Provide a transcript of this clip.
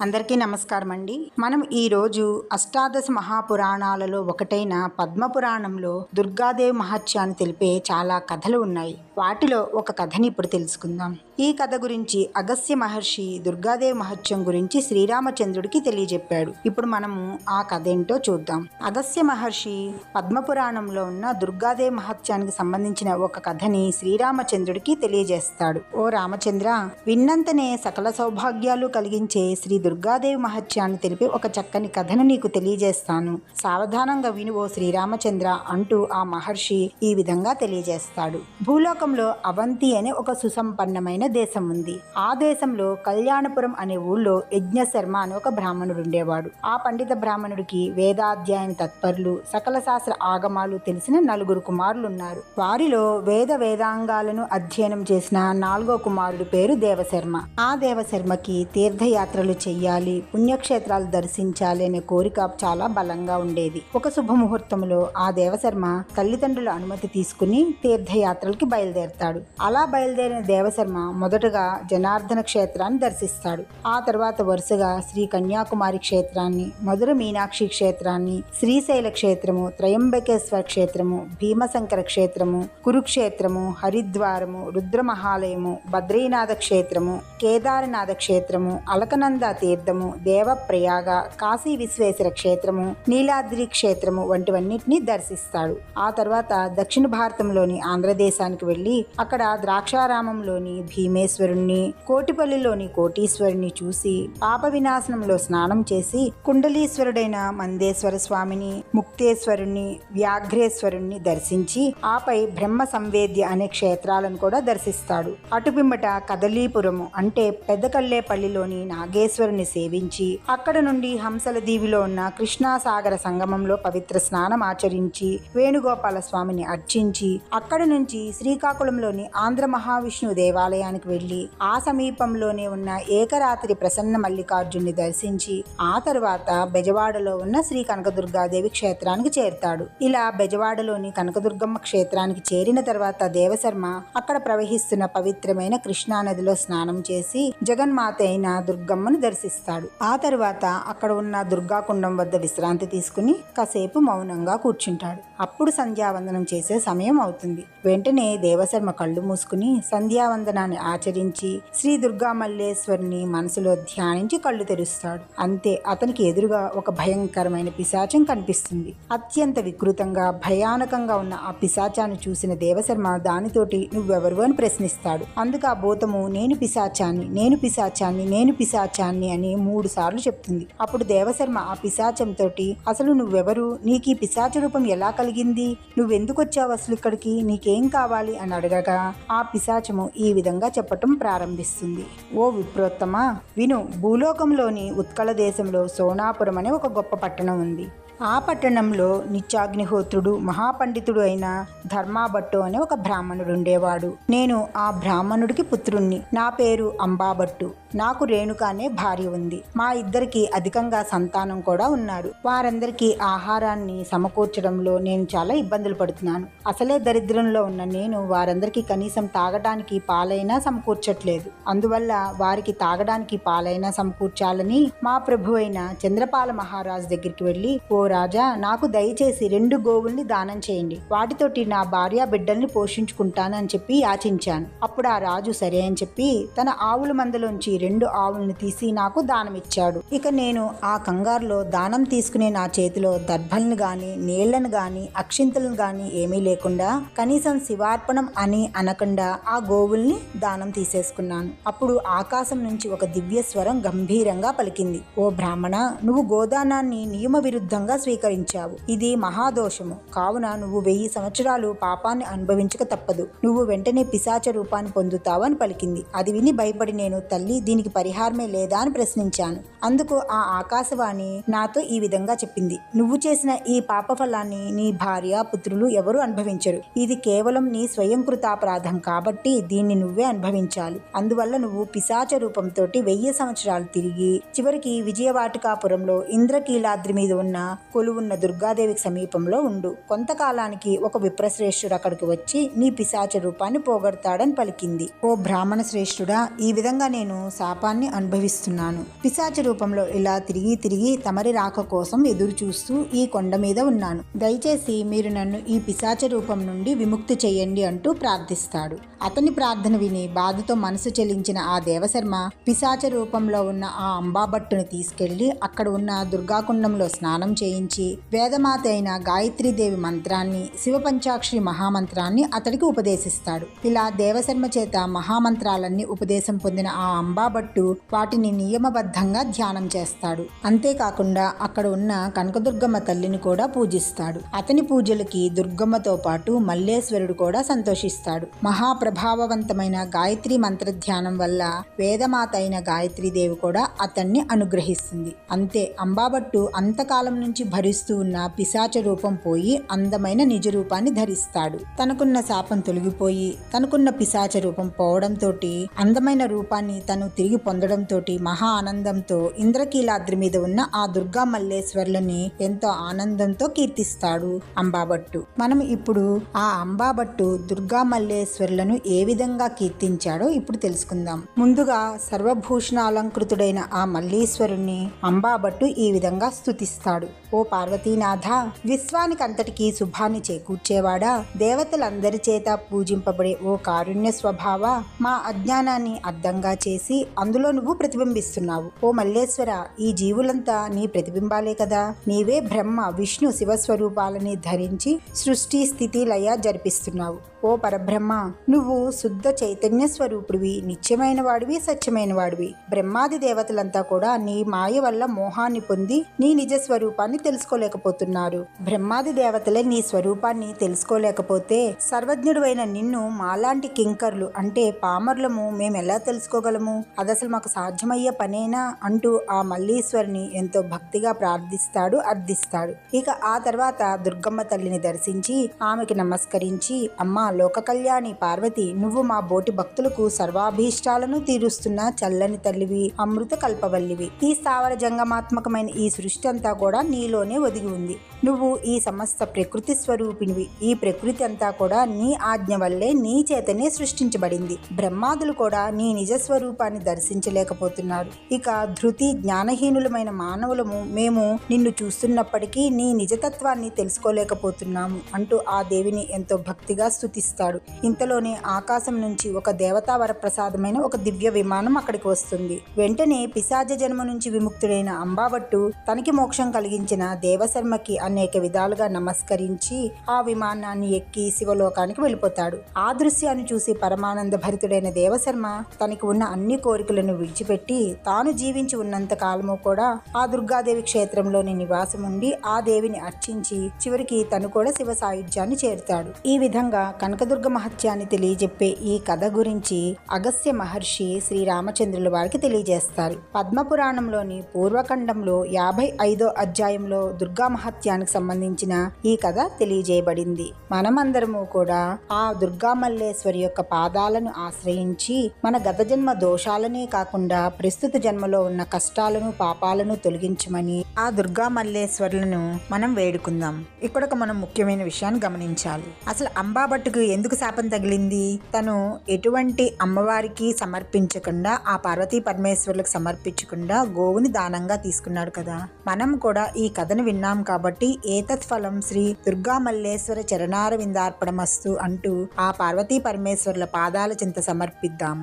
అందరికీ నమస్కారం అండి మనం ఈ రోజు అష్టాదశ మహాపురాణాలలో ఒకటైన పద్మపురాణంలో దుర్గాదేవి మహత్యాన్ని తెలిపే చాలా కథలు ఉన్నాయి. వాటిలో ఒక కథని ఇప్పుడు తెలుసుకుందాం. ఈ కథ గురించి అగస్త్య మహర్షి దుర్గాదేవి మహత్యం గురించి శ్రీరామచంద్రుడికి తెలియజెప్పాడు. ఇప్పుడు మనము ఆ కథ ఏంటో చూద్దాం. అగస్య మహర్షి పద్మపురాణంలో ఉన్న దుర్గాదేవి మహత్యానికి సంబంధించిన ఒక కథని శ్రీరామచంద్రుడికి తెలియజేస్తాడు. ఓ రామచంద్ర విన్నంతనే సకల సౌభాగ్యాలు కలిగించే శ్రీ దుర్గాదేవి మహత్యాన్ని తెలిపి ఒక చక్కని కథను నీకు తెలియజేస్తాను. సావధానంగా విను ఓ శ్రీరామచంద్ర అంటూ ఆ మహర్షి ఈ విధంగా తెలియజేస్తాడు. భూలోకంలో అవంతి అనే ఒక సుసంపన్నమైన దేశం ఉంది. ఆ దేశంలో కళ్యాణపురం అనే ఊళ్ళో యజ్ఞ శర్మ అనే ఒక బ్రాహ్మణుడు ఉండేవాడు. ఆ పండిత బ్రాహ్మణుడికి వేదాధ్యాయన తత్పరులు సకల శాస్త్ర ఆగమాలు తెలిసిన నలుగురు కుమారులు ఉన్నారు వారిలో వేద వేదాంగాలను అధ్యయనం చేసిన నాలుగో కుమారుడి పేరు దేవశర్మ. ఆ దేవశర్మకి తీర్థయాత్రలు చెయ్యాలి పుణ్యక్షేత్రాలు దర్శించాలి అనే కోరిక చాలా బలంగా ఉండేది. ఒక శుభముహూర్తంలో ఆ దేవశర్మ తల్లిదండ్రుల అనుమతి తీసుకుని తీర్థయాత్రలకి బయలుదేరతాడు. అలా బయలుదేరిన దేవశర్మ మొదటగా జనార్దన క్షేత్రాన్ని దర్శిస్తాడు. ఆ తర్వాత వరుసగా శ్రీ కన్యాకుమారి క్షేత్రాన్ని మధుర మీనాక్షి క్షేత్రాన్ని శ్రీశైల క్షేత్రము త్రయంబకేశ్వర క్షేత్రము భీమశంకర క్షేత్రము కురుక్షేత్రము హరిద్వారము రుద్రమహాలయము బద్రీనాథ క్షేత్రము కేదారనాథ క్షేత్రము అలకనంద తీర్థము దేవప్రయాగ కాశీ విశ్వేశ్వర క్షేత్రము నీలాద్రి క్షేత్రము వంటివన్నిటిని దర్శిస్తాడు. ఆ తర్వాత దక్షిణ భారతంలోని ఆంధ్రదేశానికి వెళ్ళి అక్కడ ద్రాక్షారామంలోని భీమేశ్వరుణ్ణి కోటిపల్లిలోని కోటీశ్వరుణ్ణి చూసి పాప వినాశనంలో స్నానం చేసి కుండలీశ్వరుడైన మందేశ్వర స్వామిని ముక్తేశ్వరుణ్ణి వ్యాఘ్రేశ్వరుణ్ణి దర్శించి ఆపై బ్రహ్మ సంవేద్య అనే క్షేత్రాలను కూడా దర్శిస్తాడు. అటుపిమ్మట కదలీపురము అంటే పెద్దకల్లేపల్లిలోని నాగేశ్వరుని సేవించి అక్కడ నుండి హంసల దీవిలో ఉన్న కృష్ణాసాగర సంగమంలో పవిత్ర స్నానం ఆచరించి వేణుగోపాల స్వామిని అర్చించి అక్కడ నుంచి శ్రీకాకుళంలోని ఆంధ్ర మహావిష్ణు దేవాలయానికి వెళ్ళి ఆ సమీపంలోనే ఉన్న ఏకరాత్రి ప్రసన్న మల్లికార్జున్ని దర్శించి ఆ తర్వాత బెజవాడలో ఉన్న శ్రీ కనకదుర్గాదేవి క్షేత్రానికి చేరుతాడు. ఇలా బెజవాడలోని కనకదుర్గమ్మ క్షేత్రానికి చేరిన తర్వాత దేవశర్మ అక్కడ ప్రవహిస్తున్న పవిత్రమైన కృష్ణా నదిలో స్నానం చేసి జగన్మాత అయిన దుర్గమ్మను దర్శిస్తాడు ఆ తర్వాత అక్కడ ఉన్న దుర్గాకుండం వద్ద విశ్రాంతి తీసుకుని కాసేపు మౌనంగా కూర్చుంటాడు. అప్పుడు సంధ్యావందనం చేసే సమయం అవుతుంది. వెంటనే దేవశర్మ కళ్ళు మూసుకుని సంధ్యావందనాన్ని ఆచరించి శ్రీ దుర్గా మల్లేశ్వరిని మనసులో ధ్యానించి కళ్ళు తెరుస్తాడు. అంతే అతనికి ఎదురుగా ఒక భయంకరమైన పిశాచం కనిపిస్తుంది. అత్యంత వికృతంగా భయానకంగా ఉన్న ఆ పిశాచాన్ని చూసిన దేవశర్మ దానితోటి నువ్వెవరు అని ప్రశ్నిస్తాడు. అందుకు ఆ భూతము నేను పిశాచాన్ని నేను పిశాచాన్ని నేను పిశాచాన్ని అని మూడు సార్లు చెప్తుంది. అప్పుడు దేవశర్మ ఆ పిశాచంతోటి అసలు నువ్వెవరు? నీకు ఈ పిశాచ రూపం ఎలా కలిగింది? నువ్వెందుకు వచ్చావు అసలు ఇక్కడికి? నీకేం కావాలి? అని అడగగా ఆ పిశాచము ఈ విధంగా చెప్పటం ప్రారంభిస్తుంది. ఓ విప్రోత్తమా! విను భూలోకంలోని ఉత్కళ దేశంలో సోనాపురం అనే ఒక గొప్ప పట్టణం ఉంది. ఆ పట్టణంలో నిత్యాగ్నిహోత్రుడు మహాపండితుడు అయిన ధర్మాభట్టు అనే ఒక బ్రాహ్మణుడు ఉండేవాడు. నేను ఆ బ్రాహ్మణుడికి పుత్రుణ్ణి. నా పేరు అంబాభట్టు. నాకు రేణుక అనే భార్య ఉంది. మా ఇద్దరికి అధికంగా సంతానం కూడా ఉన్నారు. వారందరికీ ఆహారాన్ని సమకూర్చడంలో నేను చాలా ఇబ్బందులు పడుతున్నాను. అసలే దరిద్రంలో ఉన్న నేను వారందరికీ కనీసం తాగడానికి పాలైనా సమకూర్చట్లేదు. అందువల్ల వారికి తాగడానికి పాలైనా సమకూర్చాలని మా ప్రభు అయిన చంద్రపాల మహారాజు దగ్గరికి వెళ్ళి ఓ రాజా నాకు దయచేసి రెండు గోవుల్ని దానం చేయండి. వాటితోటి నా భార్య బిడ్డల్ని పోషించుకుంటానని చెప్పి యాచించాను. అప్పుడు ఆ రాజు సరే అని చెప్పి తన ఆవుల మందలోంచి రెండు ఆవుల్ని తీసి నాకు దానం ఇచ్చాడు ఇక నేను ఆ కంగారులో దానం తీసుకునే నా చేతిలో దర్భల్ని గాని నీళ్ళను గాని అక్షింతలను గాని ఏమీ లేకుండా కనీసం శివార్పణం అని అనకుండా ఆ గోవుల్ని దానం తీసేసుకున్నాను. అప్పుడు ఆకాశం నుంచి ఒక దివ్య స్వరం గంభీరంగా పలికింది. ఓ బ్రాహ్మణ నువ్వు గోదానాన్ని నియమ విరుద్ధంగా స్వీకరించావు. ఇది మహాదోషము. కావున నువ్వు వెయ్యి సంవత్సరాలు పాపాన్ని అనుభవించక తప్పదు. నువ్వు వెంటనే పిశాచ రూపాన్ని పొందుతావని పలికింది. అది విని భయపడి నేను తల్లి దీనికి పరిహారమే లేదా అని ప్రశ్నించాను. అందుకు ఆ ఆకాశవాణి నాతో ఈ విధంగా చెప్పింది. నువ్వు చేసిన ఈ పాప ఫలాన్ని నీ భార్య పుత్రులు ఎవరు అనుభవించరు. ఇది కేవలం నీ స్వయంకృతాపరాధం కాబట్టి దీన్ని నువ్వే అనుభవించాలి. అందువల్ల నువ్వు పిశాచ రూపంతో వెయ్యి సంవత్సరాలు తిరిగి చివరికి విజయవాటికాపురంలో ఇంద్రకీలాద్రి మీద ఉన్న కొలువున్న దుర్గాదేవికి సమీపంలో ఉండు. కొంతకాలానికి ఒక విప్రశ్రేష్ఠుడు అక్కడికి వచ్చి నీ పిశాచ రూపాన్ని పోగొడతాడని పలికింది. ఓ బ్రాహ్మణ శ్రేష్ఠుడా ఈ విధంగా నేను శాపాన్ని అనుభవిస్తున్నాను. పిశాచ రూపంలో ఇలా తిరిగి తిరిగి తమరి రాక కోసం ఎదురు చూస్తూ ఈ కొండ మీద ఉన్నాను. దయచేసి మీరు నన్ను ఈ పిశాచ రూపం నుండి విముక్తి చేయండి అంటూ ప్రార్థిస్తాడు. అతని ప్రార్థన విని బాధతో మనసు చెలించిన ఆ దేవశర్మ పిశాచ రూపంలో ఉన్న ఆ అంబాభట్టును తీసుకెళ్ళి అక్కడ ఉన్న దుర్గాకుండంలో స్నానం చేయించి వేదమాత అయిన గాయత్రీదేవి మంత్రాన్ని శివపంచాక్షరి మహామంత్రాన్ని అతడికి ఉపదేశిస్తాడు. ఇలా దేవశర్మ చేత మహామంత్రాలన్నీ ఉపదేశం పొందిన ఆ అంబాభట్టు వాటిని నియమబద్ధంగా ధ్యానం చేస్తాడు. అంతేకాకుండా అక్కడ ఉన్న కనకదుర్గమ్మ తల్లిని కూడా పూజిస్తాడు. అతని పూజలకి దుర్గమ్మతో పాటు మల్లేశ్వరుడు కూడా సంతోషిస్తాడు. మహాప్రభావవంతమైన గాయత్రి మంత్ర ధ్యానం వల్ల వేదమాత అయిన గాయత్రీదేవి కూడా అతన్ని అనుగ్రహిస్తుంది. అంతే అంబాభట్టు అంతకాలం నుంచి భరిస్తూ ఉన్న పిశాచ రూపం పోయి అందమైన నిజ రూపాన్ని ధరిస్తాడు. తనకున్న శాపం తొలగిపోయి తనకున్న పిశాచ రూపం పోవడంతో అందమైన రూపాన్ని తను తిరిగి పొందడంతో మహా ఆనందంతో ఇంద్రకీలాద్రి మీద ఉన్న ఆ దుర్గా మల్లేశ్వర్లని ఎంతో ఆనందంతో కీర్తిస్తాడు అంబాభట్టు. మనం ఇప్పుడు ఆ అంబాభట్టు దుర్గా మల్లేశ్వర్లను ఏ విధంగా కీర్తించాడో ఇప్పుడు తెలుసుకుందాం. ముందుగా సర్వభూషణ అలంకృతుడైన ఆ మల్లీశ్వరుణ్ణి అంబాభట్టు ఈ విధంగా స్థుతిస్తాడు ఓ పార్వతీనాథ విశ్వానికంతటికీ శుభాన్ని చేకూర్చేవాడా? దేవతలందరి చేత పూజింపబడే ఓ కారుణ్య స్వభావ మా అజ్ఞానాన్ని అర్థంగా చేసి అందులో నువ్వు ప్రతిబింబిస్తున్నావు. ఓ మల్లేశ్వర ఈ జీవులంతా నీ ప్రతిబింబాలే కదా. నీవే బ్రహ్మ విష్ణు శివస్వరూపాలని ధరించి సృష్టి స్థితి లయ జరిపిస్తున్నావు. ఓ పరబ్రహ్మ నువ్వు శుద్ధ చైతన్య స్వరూపుడివి నిత్యమైన వాడివి సత్యమైన వాడివి. బ్రహ్మాది దేవతలంతా కూడా నీ మాయ వల్ల మోహాన్ని పొంది నీ నిజ స్వరూపాన్ని తెలుసుకోలేకపోతున్నారు. బ్రహ్మాది దేవతలే నీ స్వరూపాన్ని తెలుసుకోలేకపోతే సర్వజ్ఞుడువైన నిన్ను మాలాంటి కింకర్లు అంటే పామర్లము మేము ఎలా తెలుసుకోగలము? అది అసలు మాకు సాధ్యమయ్యే పనేనా? అంటూ ఆ మల్లీశ్వరిని ఎంతో భక్తిగా ప్రార్థిస్తాడు అర్థిస్తాడు. ఇక ఆ తర్వాత దుర్గమ్మ తల్లిని దర్శించి ఆమెకి నమస్కరించి అమ్మా లోక కళ్యాణి పార్వతి నువ్వు మా బోటి భక్తులకు సర్వాభీష్టాలను తీరుస్తున్న చల్లని తల్లివి అమృత కల్పవల్లివి. ఈ స్థావర జంగమాత్మకమైన ఈ సృష్టి అంతా కూడా నీలోనే ఒదిగి ఉంది. నువ్వు ఈ సమస్త ప్రకృతి స్వరూపినివి. ఈ ప్రకృతి అంతా కూడా నీ ఆజ్ఞ వల్లే నీ చేతనే సృష్టించబడింది. బ్రహ్మాదులు కూడా నీ నిజ స్వరూపాన్ని దర్శించలేకపోతున్నారు. ఇక ధృతి జ్ఞానహీనులమైన మానవులము మేము నిన్ను చూస్తున్నప్పటికీ నీ నిజతత్వాన్ని తెలుసుకోలేకపోతున్నాము అంటూ ఆ దేవిని ఎంతో భక్తిగా స్తుతిస్తాడు ఇంతలోనే ఆకాశం నుంచి ఒక దేవతా వరప్రసాదమైన ఒక దివ్య విమానం అక్కడికి వస్తుంది. వెంటనే పిశాజ జన్మ నుంచి విముక్తుడైన అంబావట్టు తనకి మోక్షం కలిగించిన దేవశర్మకి అనేక విధాలుగా నమస్కరించి ఆ విమానాన్ని ఎక్కి శివలోకానికి వెళ్ళిపోతాడు. ఆ దృశ్యాన్ని చూసి పరమానంద భరితుడైన దేవశర్మ తనకి ఉన్న అన్ని కోరికలను విడిచిపెట్టి తాను జీవించి ఉన్నంత కాలము కూడా ఆ దుర్గాదేవి క్షేత్రంలోని నివాసం ఉండి ఆ దేవిని అర్చించి చివరికి తను కూడా శివ సాయుధ్యాన్ని చేరుతాడు. ఈ విధంగా కనకదుర్గ మహత్యాన్ని తెలియజెప్పే ఈ కథ గురించి అగస్త్య మహర్షి శ్రీరామచంద్రుల వారికి తెలియజేస్తారు. పద్మపురాణంలోని పూర్వఖండంలో యాభై ఐదో అధ్యాయంలో దుర్గా మహత్యానికి సంబంధించిన ఈ కథ తెలియజేయబడింది. మనమందరము కూడా ఆ దుర్గా మల్లేశ్వరి యొక్క పాదాలను ఆశ్రయించి మన గత జన్మ దోషాలనే కాకుండా ప్రస్తుత జన్మలో ఉన్న కష్టాలను పాపాలను తొలగించమని ఆ దుర్గా మల్లేశ్వరులను మనం వేడుకుందాం. ఇక్కడ ఒక మనం ముఖ్యమైన విషయాన్ని గమనించాలి. అసలు అంబాభట్టుకు ఎందుకు శాపం తగిలింది? తను ఎటువంటి అమ్మవారికి సమర్పించకుండా ఆ పార్వతీ పరమేశ్వరులకు సమర్పించకుండా గోవుని దానంగా తీసుకున్నాడు కదా. మనం కూడా ఈ కథను విన్నాం కాబట్టి ఏతత్ ఫలం శ్రీ దుర్గా మల్లేశ్వర చరణార విందార్పణమస్తు అంటూ ఆ పార్వతీ పరమేశ్వరుల పాదాల చింత సమర్పిద్దాం.